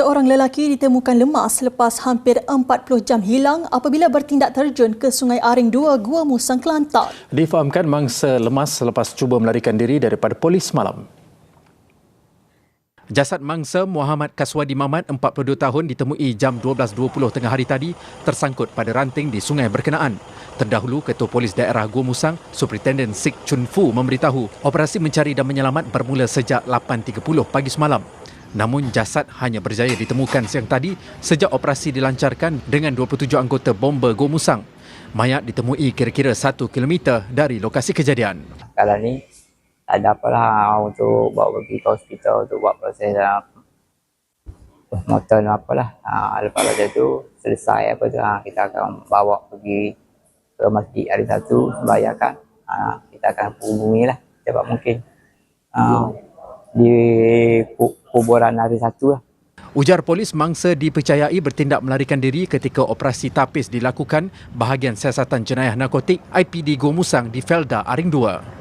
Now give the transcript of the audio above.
Seorang lelaki ditemukan lemas selepas hampir 40 jam hilang apabila bertindak terjun ke Sungai Aring 2, Gua Musang, Kelantan. Difahamkan mangsa lemas selepas cuba melarikan diri daripada polis malam. Jasad mangsa Muhammad Kaswadi Mamat, 42 tahun, ditemui jam 12.20 tengah hari tadi tersangkut pada ranting di sungai berkenaan. Terdahulu, Ketua Polis Daerah Gua Musang, Superintendent Sik Chun Fu memberitahu operasi mencari dan menyelamat bermula sejak 8.30 pagi semalam. Namun jasad hanya berjaya ditemukan siang tadi sejak operasi dilancarkan dengan 27 anggota bomba Gomusang. Mayat ditemui kira-kira 1 km dari lokasi kejadian. Kalau ni ada apalah untuk bawa pergi ke hospital untuk buat proses dalam postmortem apalah. Ha, lepas pada tu selesai apa tu ha, kita akan bawa pergi ke masjid hari satu sembahyangkan. Ha, kita akan hubungi lah cepat mungkin. Ha, di kuburan hari satu lah. Ujar polis mangsa dipercayai bertindak melarikan diri ketika operasi tapis dilakukan bahagian siasatan jenayah narkotik IPD Gomusang di Felda Aring 2.